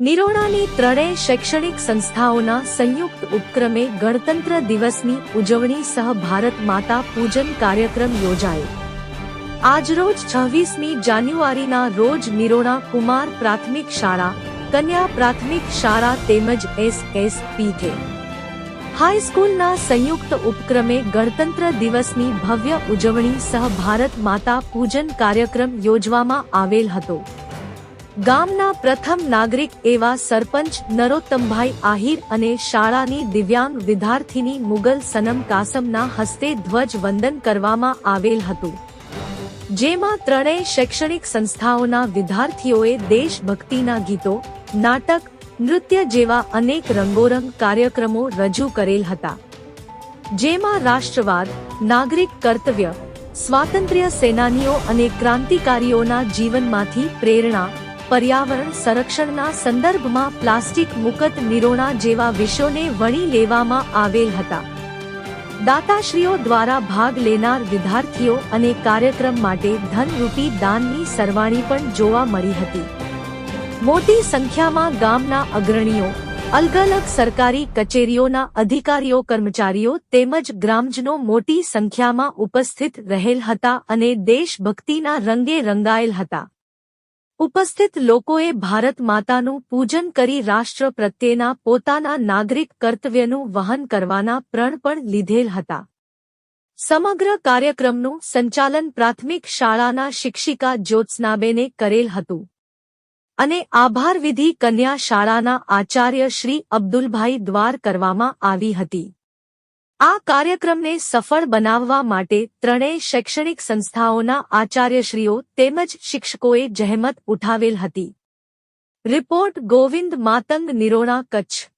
નિરોણાની ત્રણેય શૈક્ષણિક સંસ્થાઓના સંયુક્ત ઉપક્રમે ગણતંત્ર દિવસની ઉજવણી સહ ભારત માતા પૂજન કાર્યક્રમ યોજાયો. આજરોજ છવ્વીસમી જાન્યુઆરીના રોજ નિરોણા કુમાર પ્રાથમિક શાળા, કન્યા પ્રાથમિક શાળા તેમજ એસ એસ પીકે હાઈસ્કૂલના સંયુક્ત ઉપક્રમે ગણતંત્ર દિવસની ભવ્ય ઉજવણી સહ ભારત માતા પૂજન કાર્યક્રમ યોજવામાં આવેલ હતો. ગામના પ્રથમ નાગરિક એવા સરપંચ નરોત્તમભાઈ આહિર અને શાળાની દિવ્યાંગ વિદ્યાર્થીની મુગલ સનમ કાસમના હસ્તે ધ્વજ વંદન કરવામાં આવેલ હતું. જેમાં ત્રણેય શૈક્ષણિક સંસ્થાઓના વિદ્યાર્થીઓએ દેશભક્તિના ગીતો, નાટક, નૃત્ય જેવા અનેક રંગોરંગ કાર્યક્રમો રજૂ કરેલ હતા. જેમાં રાષ્ટ્રવાદ, નાગરિક કર્તવ્ય, સ્વાતંત્ર્ય સેનાનીઓ અને ક્રાંતિકારીઓના જીવનમાંથી પ્રેરણા પર્યાવરણ સંરક્ષણના સંદર્ભમાં પ્લાસ્ટિક મુકત નિરોણા જેવા વિષયોને વણી લેવામાં આવેલ હતા. દાતાશ્રીઓ દ્વારા ભાગ લેનાર વિદ્યાર્થીઓ અને કાર્યક્રમ માટે ધનરૂપી દાનની સરવાણી પણ જોવા મળી હતી. મોટી સંખ્યામાં ગામના અગ્રણીઓ અલગ અલગ સરકારી કચેરીઓના અધિકારીઓ, કર્મચારીઓ તેમજ ગ્રામજનો મોટી સંખ્યામાં ઉપસ્થિત રહેલ હતા અને દેશભક્તિના રંગે રંગાયેલ હતા. ઉપસ્થિત લોકોએ ભારત માતાનું પૂજન કરી રાષ્ટ્ર પ્રત્યેના પોતાના નાગરિક કર્તવ્યનું વહન કરવાના પ્રણ પણ લીધેલ હતા. સમગ્ર કાર્યક્રમનું સંચાલન પ્રાથમિક શાળાના શિક્ષિકા જ્યોત્સનાબેને કરેલ હતું. અને આભાર વિધિ કન્યા શાળાના આચાર્ય શ્રી અબ્દુલભાઈ દ્વાર કરવામાં આવી હતી. આ કાર્યક્રમને સફળ બનાવવા માટે ત્રણેય શૈક્ષણિક સંસ્થાઓના આચાર્યશ્રીઓ તેમજ શિક્ષકોએ જહેમત ઉઠાવેલ હતી. રિપોર્ટ ગોવિંદ માતંગ નિરોણા કચ્છ.